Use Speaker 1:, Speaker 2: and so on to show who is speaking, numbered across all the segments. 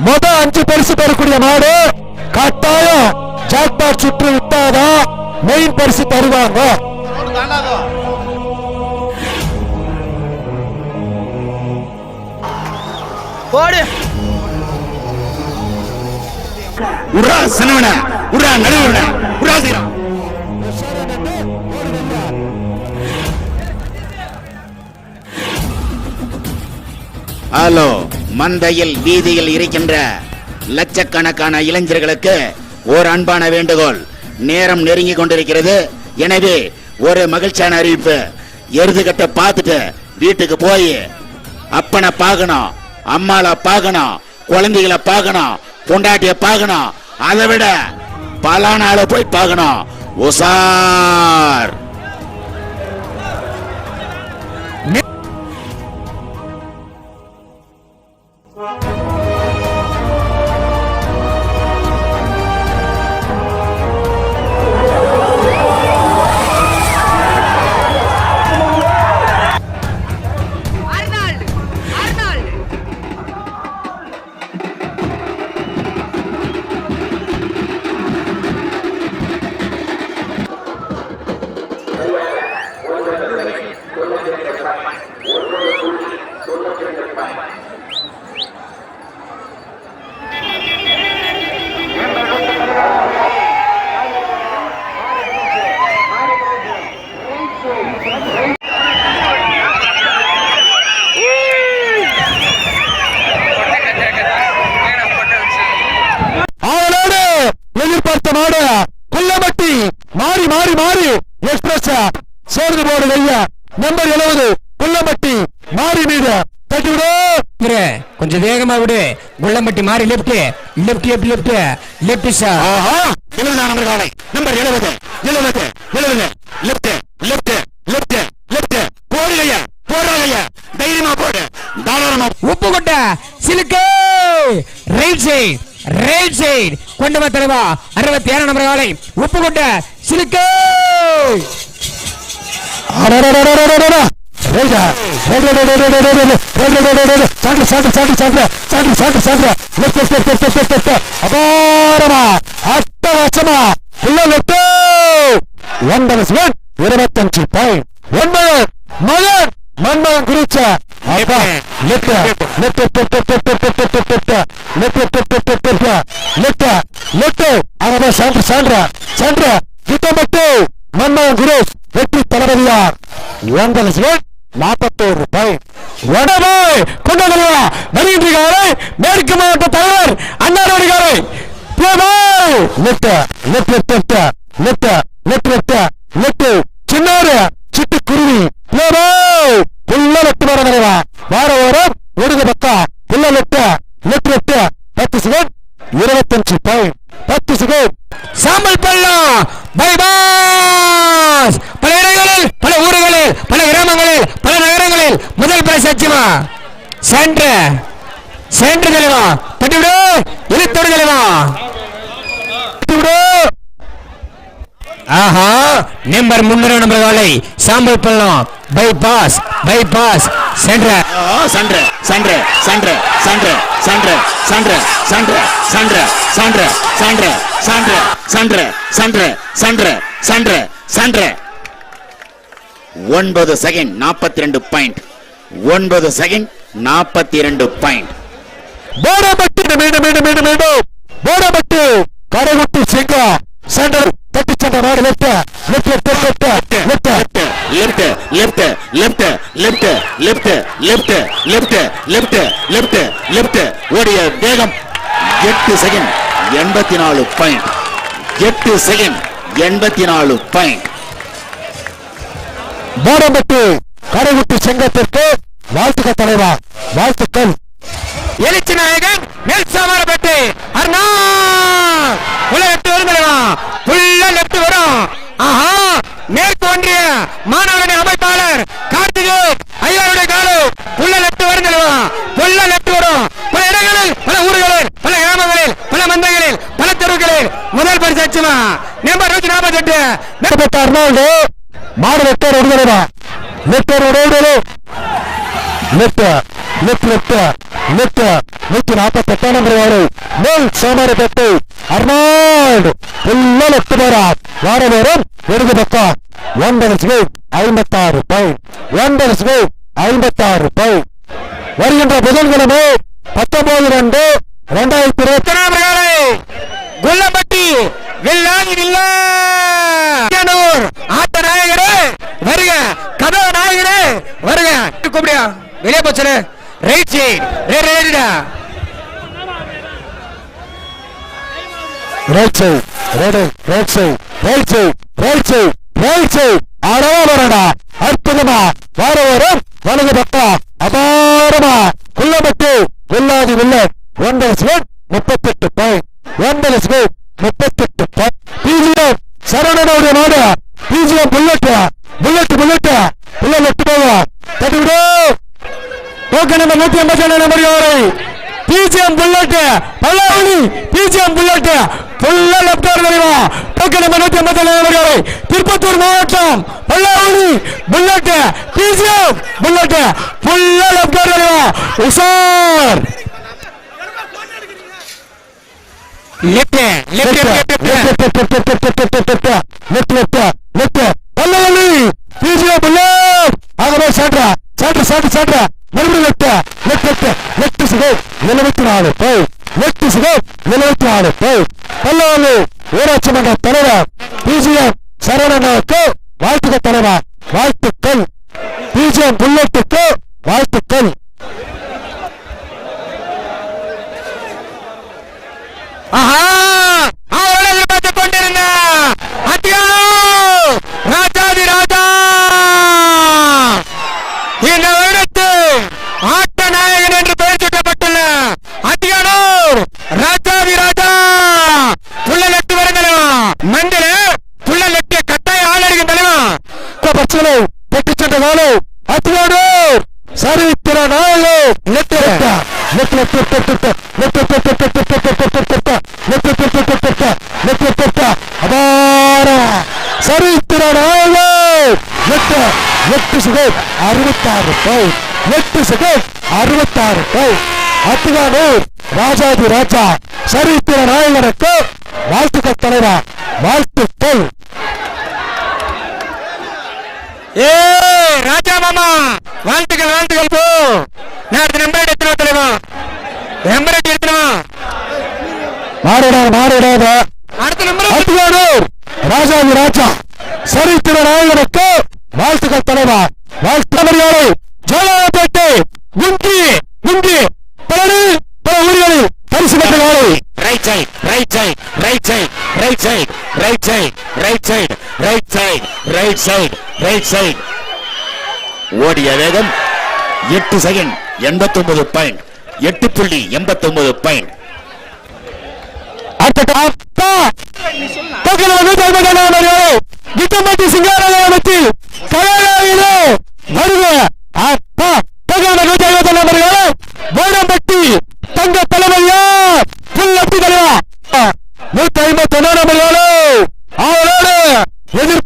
Speaker 1: முத அஞ்சு பரிசு பெறக்கூடிய மாடு கட்டாயம் ஜாக்பாட் சுற்று விட்டாதான் மெயின் பரிசு தருவாங்க.
Speaker 2: போடு.
Speaker 3: உரா சினவன உரா நடுவன மந்தையில் வீதியில் இருக்கின்ற லட்சக்கணக்கான இளைஞர்களுக்கு ஒரு அன்பான வேண்டுகோள். நேரம் நெருங்கி கொண்டிருக்கிறது. எனவே ஒரு மகிழ்ச்சியான அறிவிப்பு. எருதுகட்ட பார்த்துட்டு வீட்டுக்கு போய் அப்பனை பார்க்கணும் அம்மாவை பார்க்கணும் குழந்தைகளை பார்க்கணும் பொண்டாட்டிய பார்க்கணும். அதை விட பல நாளை போய் பார்க்கணும். உசார்
Speaker 1: எழுபது குள்ளமட்டி மாறி மீது. தட்டி விடு.
Speaker 4: கொஞ்சம் வேகமா விடு. குள்ளம்பட்டி மாறி left left left left left சா
Speaker 3: ஆஹா எழுபதாம் நம்பர் காலை. நம்பர் எழுபது எழுபது எழுபது லெப்ட் லெப்ட் லெப்ட் லெப்ட் போடுகைய போடுறாங்க தைரியமா போடு. தாராளமா.
Speaker 4: உப்பு கொட்ட சிலுக்கு. ரைட் சைடு ரைட் சைடு கொண்டு வா தலைவா. அறுபத்தி ஏழாம் நம்பர் காலை. உப்பு கொட்ட சிலுக்கு.
Speaker 1: அட்டவசமா ஒன்பது இருபத்தஞ்சு பாயிண்ட் ஒன்பது மகன் மன்மகன் குறிச்ச அப்பா நெட்ட நெட்ட பெட்ட பெட்ட பெட்ட பெட்ட நெட்ட பெட்ட பெட்ட நெட்ட நெட்ட அவன் சான்று சான்ற சான்ற கிட்ட மட்டும் மன்மகன் குரூஸ் வெற்றி தளபதியார் ஒன்பது சிவன் நாற்பத்தோரு ரூபாய். உடனே கொண்டு வரலாம் வருகின்றாரு மேற்கு மாவட்ட தலைவர்
Speaker 4: அண்ணாரோடு நெத்த நெத்த நெத்த நெத்த நெத்த இழுத்தோடு தலைவா ஆஹா நம்பர் முன்னூறு நம்பர் வாழை சாம்பல் பள்ளம் பை பாஸ் பை பாஸ் சென்ற
Speaker 3: ஆ, சன்று சன்று சன்று சன்று சன்று சன்று சன்று சன்று சன்று சன்று சன்று சன்று சன்று சன்று சன்று சன்று ஒன்பது செகண்ட் நாற்பத்தி ரெண்டு பாயிண்ட் ஒன்பது செகண்ட் நாற்பத்தி ரெண்டு பாயிண்ட்
Speaker 1: போடப்பட்டு மீண்டும் மீண்டும் மீண்டும் மீண்டும். போடப்பட்டு கடைகுட்டி சிங்கம் சென்டர் தட்டி சென்ற நாடு left left left left left
Speaker 3: left left left left left left left left left ஓடிய வேகம் எட்டு செகண்ட் எண்பத்தி நாலு பாயிண்ட் எட்டு செகண்ட் எண்பத்தி நாலு பாயிண்ட்
Speaker 1: போடப்பட்டு கடைகுட்டி சிங்கத்திற்கு வாழ்த்துக்கள் தலைவா. வாழ்த்துக்கள்.
Speaker 4: எழுச்சி நாயகன் மேல் சாமாரப்பட்டு அருணா! உள்ள லெப்ட் வரும் உள்ள புள்ள லெப்ட் வரும். ஆஹா! மேற்கு ஒன்றிய மாணவரணி அமைப்பாளர் கார்த்திகேயன் ஐயாருடைய காலு உள்ள லெப்ட் வரும் தலைவா புள்ள லெப்ட் வரும். பல இடங்களில் பல ஊர்களில் பல கிராமங்களில் பல மந்தங்களில் பல தெருவுகளில் முதல் பரிசு அச்சுமா நம்பர் நூத்தி நாற்பத்தி எட்டு
Speaker 1: பெற்ற அர்னால்டு மாடு வெட்டர் விடுதலைவா லெஃப்டர் விடுதலை லெஃப்ட் லிப்ட் லிப்ட் நூத்தி நாற்பத்தி எட்டாம் வாரம் மேல் சோமாரி பெட்டு அர்னால்டு எல்லா லெஃப்ட் போரா வார வேரம் இடது பக்கம் ஒன்பது ஸ்வீப் ஐம்பத்தாறு பாயிண்ட் ஒன்பது ஸ்வீப் ஐம்பத்தாறு பாயிண்ட் வருகின்ற புதன்கிழமை பத்தொன்பது ரெண்டு இரண்டாயிரத்தி இருபத்தி
Speaker 4: ஆறாம் குள்ளம்பட்டி வில்லாங்கி வில்லா. ஆத்த நாயகரே வருக. கதவு நாயகரே வருக. கூப்பிடியா வெளியே போச்சுரு right side ரெடிடா
Speaker 1: right side right right side right side right side right side அடவா வரடா அற்புதமா வார வாரம் வலது பக்கம் அபாரமா குள்ளம்பட்டு வில்லாதி வில்லன் ஒன்பது ஸ்லோட் முப்பத்தெட்டு பாயிண்ட் ஒன்பது ஸ்லோட் இலக்க நம்பர் நூற்றி ஐம்பத்தி ஏழு திருப்பத்தூர் மாவட்டம் பல்லாவணி புல்லட் டிசிஎஃப் புல்லட் ஃபுல்லா லெப்ட் உஷார்.
Speaker 4: Left left left left left left left வருடத்து ஆட்ட நாயகன் என்று பெயர் சூட்டப்பட்டுள்ள அத்தியானூர் ராஜாதி ராஜா
Speaker 1: சரித்திர நாயகோ லெஃப்ட் லெஃப்ட் சுகை அறுபத்தாறு பை லெஃப்ட் சுகை அறுபத்தாறு பை அத்திகானூர் ராஜாதி ராஜா சரித்திர நாயகனுக்கு வாழ்த்துக்கள் தலைவா வாழ்த்துக்கள்
Speaker 4: ஏ ராஜா மாமா வாழ்த்துக்கள் வாழ்த்துக்கள் போ. நான் நம்பர் எடுத்துனோம் தலைவா. நம்பர் எடுத்துனோம்
Speaker 1: மாறிடாத மாறிடாத
Speaker 4: அடுத்த நம்பர்
Speaker 1: அத்தியானூர் ராஜாதி ராஜா சரித்திர நாயகனுக்கு வாழ்த்துக்கள் தலைவா வாழ்த்து மரியாதை ஜோலாபேட்டை குந்தி குந்தி பழனி பல ஊர்களில் பரிசு பெற்ற நாளை
Speaker 3: right side right side right side right side right side right side right side right side right side ஓடிய வேகம் எட்டு செகண்ட் எண்பத்தொன்பது பாயிண்ட் எட்டு புள்ளி எண்பத்தொன்பது பாயிண்ட்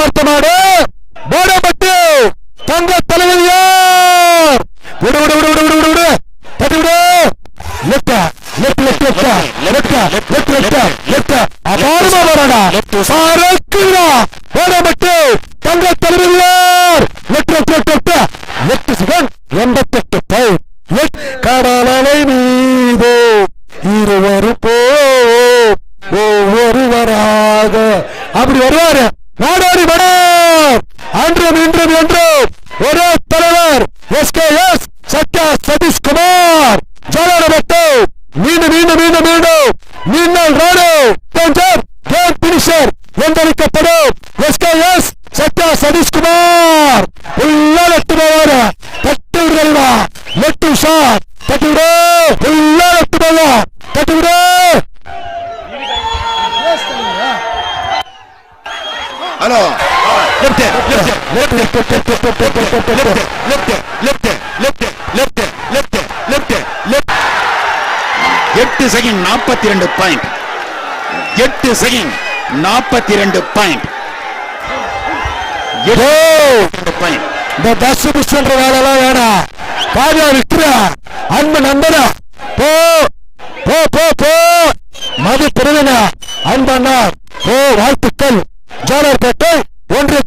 Speaker 1: எதிர்பார்த்த மாடு வேடம்பட்டி தங்க தலைமையா விடு விடு விடு விடு விடு விடு. தட்டி விடு. Left left left left left left left left அபாரமா வரடா பறக்குடா வேடம்பட்டு தங்க தலைமையார் left left left left left second எண்பத்தெட்டு பை லெஃப்ட் கடலலை மீது இருவரும் போ ஒவ்வொருவராக அப்படி வருவாரு நாடோடி வடம் அன்றும் இன்றும் என்றும் ஒரே தலைவர் S K S Sathya Sathishkumar Jolarpet மீண்டும் மீண்டும் மீண்டும் மீண்டும் மீண்டும் ராடு கொஞ்சம் game finisher எந்தளிக்கப்படும் S K S Sathya Sathishkumar உள்ள எட்டு போவாரு தட்டு விடுதல்வா எட்டு ஷாட் தட்டு விடு உள்ள எட்டு போவா தட்டு விடு
Speaker 3: hello left left left left left left left left left left எட்டு செகண்ட் நாற்பத்தி ரெண்டு பாயிண்ட் எட்டு செகண்ட் நாற்பத்தி ரெண்டு பாயிண்ட் பாயிண்ட்
Speaker 1: இந்த பஸ் பண்ற வேலைலாம் வேணாம் காவியா விட்டுற அன்பு நண்பனா போ போ போ போ மது பிரிவினா அன்பண்ணா போ வாழ்த்துக்கள் ஜோலார்பேட்டை ஒன்றிய